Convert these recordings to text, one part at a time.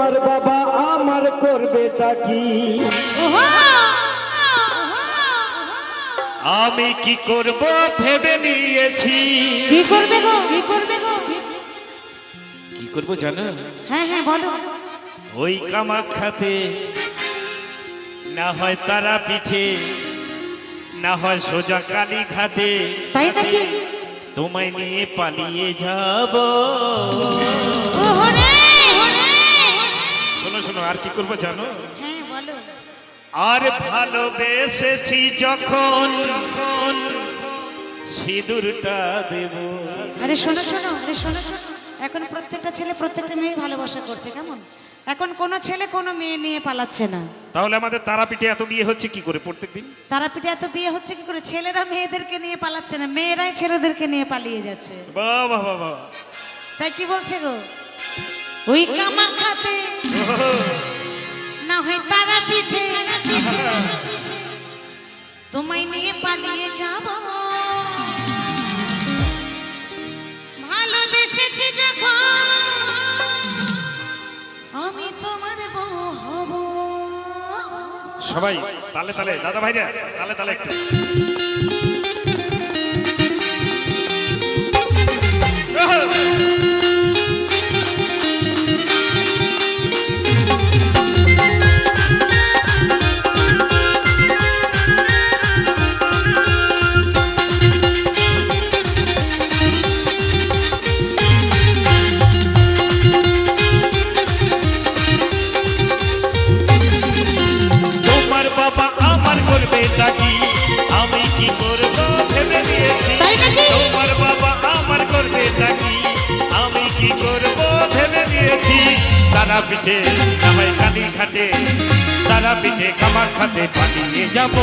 তোমার বাবা আমার করবেটা কি? আমি কি করব ভেবে নিয়েছি। কি করবে গো? কি করবে গো? কি করব জানো? হ্যাঁ হ্যাঁ বলো। ওই কামাখ্যাতে না হয় তারা পিঠে না হয় সোজা কালী ঘাটে। তাই নাকি? তোমায় নিয়ে পালিয়ে যাব। ওহরে! শোনো শোনো আর কি করব জানো? হ্যাঁ বলো। আর ভালোবেসেছি যখন যখন সিঁদুরটা দেব। আরে শোনো শোনো আরে শোনো শোনো। এখন প্রত্যেকটা ছেলে প্রত্যেকটা মেয়ে ভালোবাসা করছে কেমন? এখন কোনো ছেলে কোনো মেয়ে নিয়ে পালাচ্ছে না। তাহলে আমাদের তারাপীঠে এত বিয়ে হচ্ছে কি করে প্রত্যেকদিন? তারাপীঠে এত বিয়ে হচ্ছে কি করে? ছেলেরা মেয়েদেরকে নিয়ে পালাচ্ছে না মেয়েরাই ছেলেদেরকে নিয়ে পালিয়ে যাচ্ছে। বাহ বাহ বাহ বাহ। তাই কি বলছে গো? ওই কামা খাতে না হয় তারা পিঠে। তোমায় নিয়ে পালিয়ে যাব ভালোবেসেছি যখন আমি তোমার বউ হব। সবাই, তালে তালে, দাদা ভাইরা, তালে তালে একটু। তারা পিঠে নামাই খালি ঘাটে তারা পিঠে কামার খাতে পালিয়ে যাব।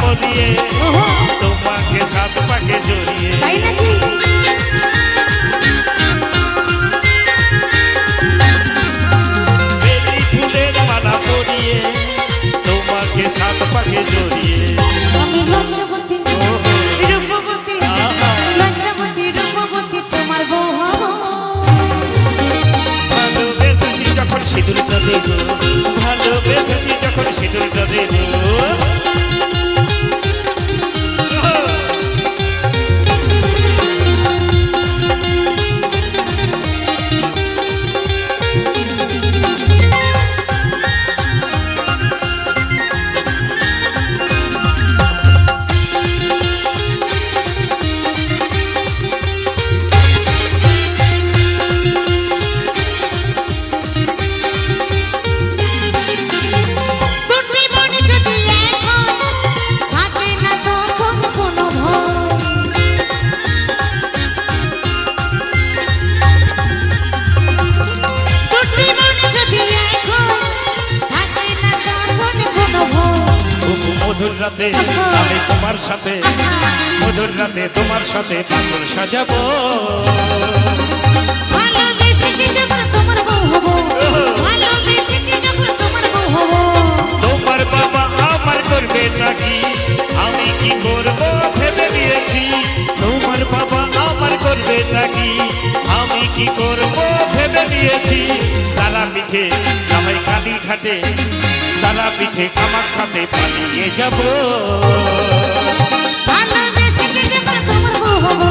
পরিয়ে তোমাকে সাত পাকে জড়িয়ে। তাই নাকি? ফুলের মালা পরিয়ে তোমাকে সাত পাকে জড়িয়ে। আমি লজ্জাবতী রূপবতী লজ্জাবতী রূপবতী তোমার বউ ভালোবেসেছি যখন সিঁদুরটা দেব ভালোবেসেছি যখন সিঁদুরটা দেব রাতে আমি তোমার সাথে। মধুর রাতে তোমার সাথে বাসর সাজাবো। তোমার বাবা আমার করবে নাকি আমি কি করব ভেবে নিয়েছি? তোমার বাবা আমার করবে নাকি আমি কি করব ভেবে নিয়েছি? তারা পিঠে নামাই কালী ঘাটে তারা পিঠে কামাক খাতে পালিয়ে যাব ভালোবেসেছি যখন তোমার বউ হব